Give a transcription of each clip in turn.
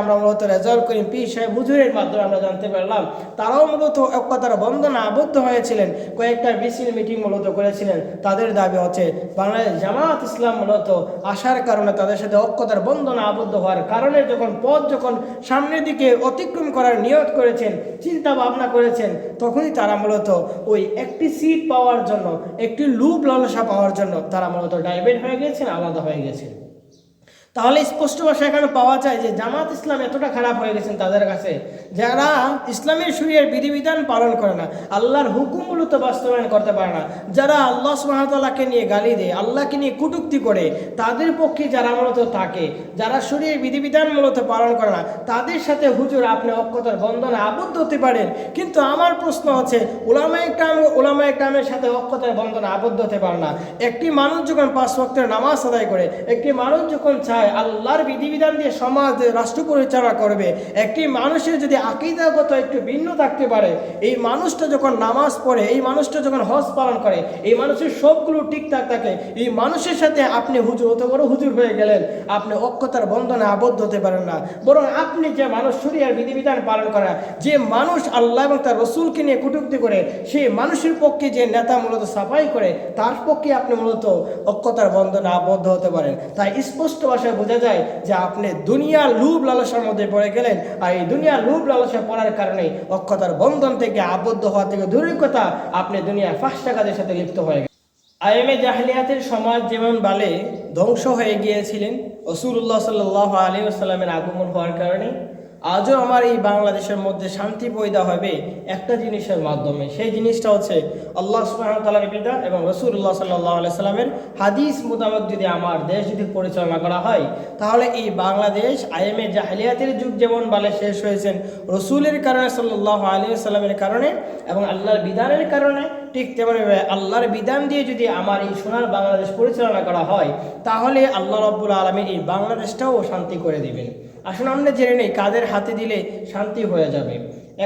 আমরা মূলত রেজাল্ট করিম পি সাহেব হুজুরের মাধ্যমে আমরা জানতে পারলাম। তারাও মূলত একতার বন্ধনে আবদ্ধ হয়েছিলেন। কয়েকটা মিছিল মিটিং মূলত করেছিলেন। তাদের দাবি হচ্ছে, বাংলাদেশ জামাত ইসলাম মূলত আসার কারণে তাদের সাথে অক্ষতার বন্ধনে আবদ্ধ হওয়ার কারণে যখন পথ যখন সামনের দিকে অতিক্রম করার নিয়ত করেছেন, চিন্তা ভাবনা করেছেন, তখনই তারা মূলত ওই একটি সিট পাওয়ার জন্য, একটি লুপ লালসা পাওয়ার জন্য তারা মূলত ডাইভার্ট হয়ে গেছেন আলাদা হয়ে গেছেন তাহলে স্পষ্ট ভাষা এখানে পাওয়া যায় যে জামাত ইসলাম এতটা খারাপ হয়ে গেছেন তাদের কাছে। যারা ইসলামের শরীরের বিধিবিধান পালন করে না, আল্লাহর হুকুম মূলত বাস্তবায়ন করতে পারে না। যারা আল্লাহ সুহামতাল্লাহকে নিয়ে গালি দেয়, আল্লাহকে নিয়ে কুটুক্তি করে, তাদের পক্ষে যারা মূলত থাকে, যারা শরীরের বিধিবিধান মূলত পালন করে না, তাদের সাথে হুজুর আপনি অক্ষতার বন্ধনে আবদ্ধ হতে পারেন। কিন্তু আমার প্রশ্ন হচ্ছে ওলামা একরাম ওলামা একরামের সাথে অক্ষতার বন্ধনে আবদ্ধ হতে পারে না। একটি মানুষ যখন পাঁচ ভক্তের নামাজ আদায় করে, একটি মানুষ যখন চায় আল্লাহর বিধিবিধান দিয়ে সমাজ, রাষ্ট্র পরিচালনা করবে। একটি মানুষের যদি আকিদাগত একটু ভিন্ন থাকতে পারে, এই মানুষটা যখন নামাজ পড়ে, এই মানুষটা যখন হজ পালন করে, এই মানুষের সবগুলো ঠিকঠাক থাকে, এই মানুষের সাথে আপনি হুজুর অত বড় হুজুর হয়ে গেলেন, আপনি অক্ষতার বন্ধনে আবদ্ধ হতে পারেন না। বরং আপনি যে মানুষ শরিয়ার বিধিবিধান পালন করা, যে মানুষ আল্লাহ এবং তার রসুলকে নিয়ে কটুক্তি করে, সেই মানুষের পক্ষে যে নেতা মূলত সাফাই করে, তার পক্ষে আপনি মূলত অক্ষতার বন্ধনে আবদ্ধ হতে পারেন। তাই স্পষ্ট ভাষায় বোঝা যায় যে আপনি দুনিয়ার লুভ লালসার মধ্যে পড়ে গেলেন আর এই দুনিয়ার লুভ লালসা পড়ার কারণে অক্ষতার বন্ধন থেকে আবদ্ধ হওয়া থেকে দূরের কথা আপনি দুনিয়ার ফাঁসটা কাজের সাথে লিপ্ত হয়ে গেলেন। আইএমএ জাহলিয়াতের সমাজ যেমন বালে ধ্বংস হয়ে গিয়েছিলেন রসুল্লাহ সাল্লাহ আলী আসসালামের আগমন হওয়ার কারণে আজও আমার এই বাংলাদেশের মধ্যে শান্তি পয়দা হবে একটা জিনিসের মাধ্যমে। সেই জিনিসটা হচ্ছে আল্লাহ সুবাহতালার বিধান এবং রসুল্লাহ সাল্লাহ সাল্লামের হাদিস মোতাবেক যদি আমার দেশ যদি পরিচালনা করা হয়, তাহলে এই বাংলাদেশ আইএমএ জাহলিয়াতের যুগ যেমন বলে শেষ হয়েছেন, রসুলের কারণে সাল্লাহ আলী সাল্লামের কারণে এবং আল্লাহর বিধানের কারণে ঠিক তেমনভাবে আল্লাহর বিধান দিয়ে যদি আমার এই সোনার বাংলাদেশ পরিচালনা করা হয়, তাহলে আল্লাহ রব্বুল আলমী এই বাংলাদেশটাও শান্তি করে দিবেন। আসুন আমরা জেনে নেই কাদের হাতে দিলে শান্তি হয়ে যাবে।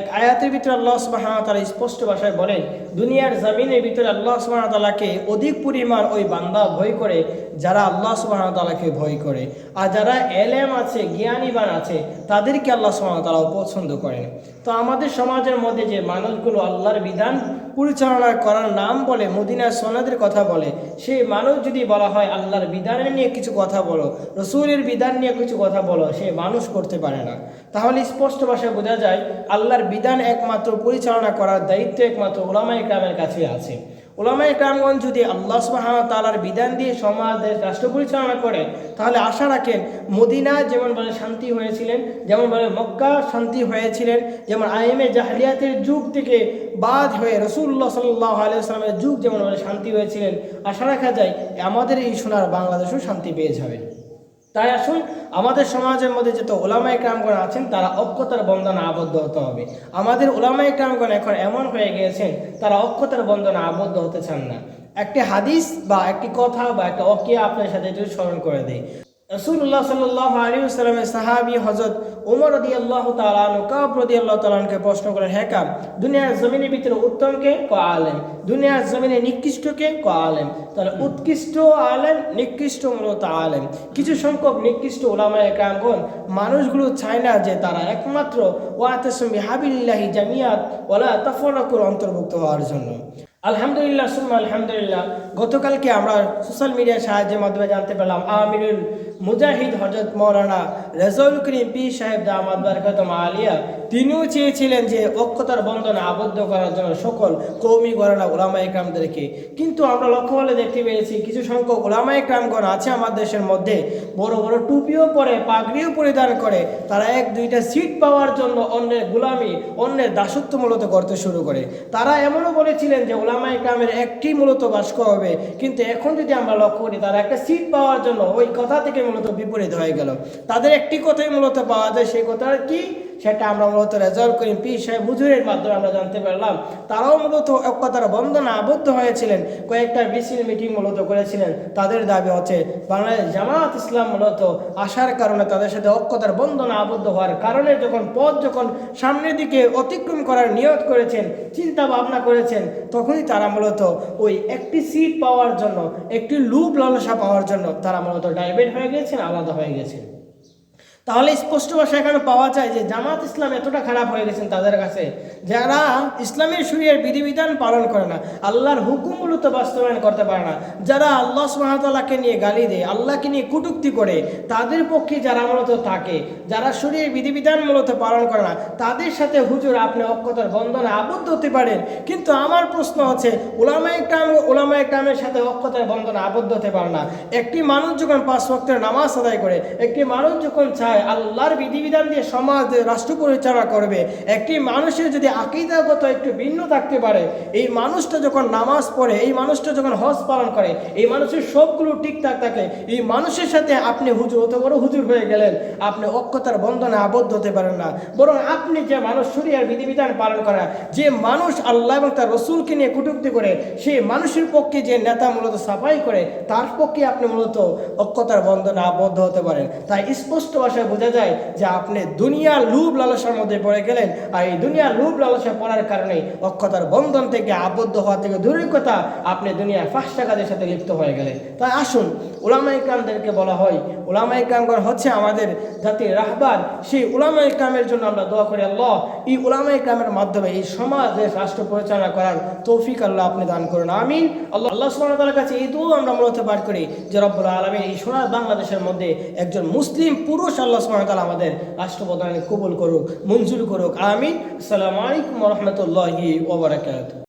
এক আয়াতের ভিতরে আল্লাহ সুবাহতালা স্পষ্ট ভাষায় বলেন, দুনিয়ার জামিনের ভিতরে আল্লাহ সুবাহতালাকে অধিক পরিমাণ ওই বান্দা ভয় করে, যারা আল্লাহ সুবাহতালাকে ভয় করে। আর যারা এলেম আছে, জ্ঞানীবান আছে, তাদেরকে আল্লাহ সুবাহতালাও পছন্দ করেন। তো আমাদের সমাজের মধ্যে যে মানুষগুলো আল্লাহর বিধান পরিচালনা করার নাম বলে মদিনার সোনাদের কথা বলে। সে মানুষ যদি বলা হয় আল্লাহর বিধানের নিয়ে কিছু কথা বলো, রসুলের বিধান নিয়ে কিছু কথা বলো, সে মানুষ করতে পারে না। তাহলে স্পষ্ট ভাষায় বোঝা যায়, আল্লাহর বিধান একমাত্র পরিচালনা করার দায়িত্ব একমাত্র ওলামাই গ্রামের কাছে আছে। ওলামাই গ্রামগঞ্জ যদি আল্লাহ সুবাহ তালার বিধান দিয়ে সমাজ, দেশ, রাষ্ট্র পরিচালনা করে, তাহলে আশা রাখেন মদিনা যেমন বলে শান্তি হয়েছিলেন, যেমন বলে মক্কা শান্তি হয়েছিলেন, যেমন আইএমএ জাহলিয়াতের যুগ থেকে বাদ হয়ে রসুল্লাহ সাল্লাহ আলিয়াল্লামের যুগ যেমন বলে শান্তি হয়েছিলেন, আশা রাখা যায় আমাদের এই সোনার বাংলাদেশও শান্তি পেয়ে যাবে। তাই আসুন, আমাদের সমাজের মধ্যে যত ওলামাই ক্রামগণ আছেন, তারা অক্ষতার বন্ধনে আবদ্ধ হতে হবে। আমাদের ওলামাই ক্রামগণ এখন এমন হয়ে গিয়েছেন, তারা অক্ষতার বন্ধনে আবদ্ধ হতে চান না। একটি হাদিস বা একটি কথা বা একটা অকিয়া আপনার সাথে স্মরণ করে দেয় রসুল্লাহ সাল্লাহ আলী সাল্লামের সাহাবি হজরত উমর রদি আল্লাহ তালান কাব রদি আল্লাহ তালানকে প্রশ্ন করেন হ্যাঁ দুনিয়ার জমিনের ভিতরে উত্তমকে ক আলেম, দুনিয়ার জমিনে নিকৃষ্টকে ক আলেম? তাহলে উৎকৃষ্ট আলেম, নিকৃষ্ট মূলত আলেম। কিছু সংখ্যক নিকৃষ্ট ওলামায় কামগণ মানুষগুলো চায় না যে তারা একমাত্র ওয়াতসমি হাবিল্লাহি জামিয়াত ওলা তফরাকুর অন্তর্ভুক্ত হওয়ার জন্য। আলহামদুলিল্লাহ, সুম্মা আলহামদুলিল্লাহ গতকালকে আমরা সোশ্যাল মিডিয়ার সাহায্যের মাধ্যমে জানতে পারলাম আমিরুল মুজাহিদ হজরত মৌলানা রেজাউল করিম পি সাহেব দামাদ বারকাতম আলিয়া, তিনিও চেয়েছিলেন যে অক্ষতার বন্ধনে আবদ্ধ করার জন্য সকল কৌমি গণনা ওলামা ইকরামদেরকে। কিন্তু আমরা লক্ষ্য হলে দেখতে পেয়েছি কিছু সংখ্যক ওলামা ইকরামগণ আছে আমার দেশের মধ্যে, বড় বড় টুপিও পরে, পাগড়িও পরিধান করে, তারা এক দুইটা সিট পাওয়ার জন্য অন্যের গুলামি, অন্যের দাসত্ব মূলত করতে শুরু করে। তারা এমনও বলেছিলেন যে ওলামা ইকরামের একটি মূলত বাস্ক কিন্তু এখন যদি আমরা লক্ষ্য করি, তারা একটা সিট পাওয়ার জন্য ওই কথা থেকে মূলত বিপরীত হয়ে গেল। তাদের একটি কথাই মূলত পাওয়া যায়, সেই কথার কি? সেটা আমরা মূলত রেজাল্ট করি। পি সাহেব হুজুরের মাধ্যমে আমরা জানতে পারলাম। তারাও মূলত একতার বন্ধনে আবদ্ধ হয়েছিলেন। কয়েকটা মিছিল, মিটিং মূলত করেছিলেন। তাদের দাবি হচ্ছে, বাংলাদেশ জামাত ইসলাম মূলত আসার কারণে তাদের সাথে অক্ষতার বন্ধনে আবদ্ধ হওয়ার কারণে যখন পথ যখন সামনের দিকে অতিক্রম করার নিয়ত করেছেন, চিন্তা ভাবনা করেছেন, তখনই তারা মূলত ওই একটি সিট পাওয়ার জন্য, একটি লুপ লালসা পাওয়ার জন্য তারা মূলত ডাইভার্ট হয়ে গেছেন আলাদা হয়ে গেছেন তাহলে স্পষ্ট ভাষা এখানে পাওয়া যায় যে জামাত ইসলাম এতটা খারাপ হয়ে গেছেন তাদের কাছে। যারা ইসলামের শরীরের বিধিবিধান পালন করে না, আল্লাহর হুকুম মূলত বাস্তবায়ন করতে পারে না, যারা আল্লাহ সুহামতাল্লাহকে নিয়ে গালি দেয়, আল্লাহকে নিয়ে কুটুক্তি করে, তাদের পক্ষে যারা মূলত থাকে, যারা শরীরের বিধিবিধান মূলত পালন করে না, তাদের সাথে হুজুর আপনি অক্ষতার বন্ধনে আবদ্ধ হতে পারেন। কিন্তু আমার প্রশ্ন হচ্ছে ওলামাই কাম ওলামাই কামের সাথে অক্ষতার বন্ধনে আবদ্ধ হতে পারে না। একটি মানুষ যখন পাঁচ ভক্তের নামাজ আদায় করে, একটি মানুষ যখন চায় আল্লাহর বিধিবিধান দিয়ে সমাজ, রাষ্ট্র পরিচালনা করবে। একটি মানুষের যদি আকিদাগত একটু ভিন্ন থাকতে পারে, এই মানুষটা যখন নামাজ পড়ে, এই মানুষটা যখন হজ পালন করে, এই মানুষের সবগুলো ঠিকঠাক থাকে, এই মানুষের সাথে আপনি হুজুর, অত বড় হুজুর হয়ে গেলেন, আপনি অক্ষতার বন্ধনে আবদ্ধ হতে পারেন না। বরং আপনি যে মানুষ, শরিয়ার বিধিবিধান পালন করা, যে মানুষ আল্লাহ এবং তার রসুলকে নিয়ে কটুক্তি করে, সেই মানুষের পক্ষে যে নেতা মূলত সাফাই করে, তার পক্ষে আপনি মূলত অক্ষতার বন্ধনে আবদ্ধ হতে পারেন। তাই স্পষ্ট ভাষায় বোঝা যায় যে আপনি দুনিয়ার লুভ লালসার মধ্যে পড়ে গেলেন আর এই দুনিয়ার লুভ লালসা পড়ার কারণে অক্ষতার বন্ধন থেকে আবদ্ধ হওয়া থেকে দূরের কথা আপনি দুনিয়ার ফাঁসটা কাজের সাথে লিপ্ত হয়ে গেলেন। তাই আসুন ওলামা ইকরামদেরকে বলা হয় ওলামা ইকরামগণ হচ্ছে আমাদের জাতির রাহবার। সেই ওলামা ইকরামের জন্য আমরা দোয়া করি, আল্লাহ, এই ওলামা ইকরামের মাধ্যমে এই সমাজ দেশ রাষ্ট্র পরিচালনা করার তৌফিক আল্লাহ আপনি দান করুন, আমিন। আল্লাহ আল্লাহ ওয়া কাছে এই দোয়া আমরা মূলত পাঠ করি যে রব্বুল আলামিন এই সোনার বাংলাদেশের মধ্যে একজন মুসলিম পুরুষ আল্লাহ ওয়া তাআলা আমাদের রাষ্ট্রপ্রধান কবুল করুক মঞ্জুর করুক। আমিন। আসসালামু আলাইকুম রাহমাতুল্লাহি ওয়া বারাকাতুহু।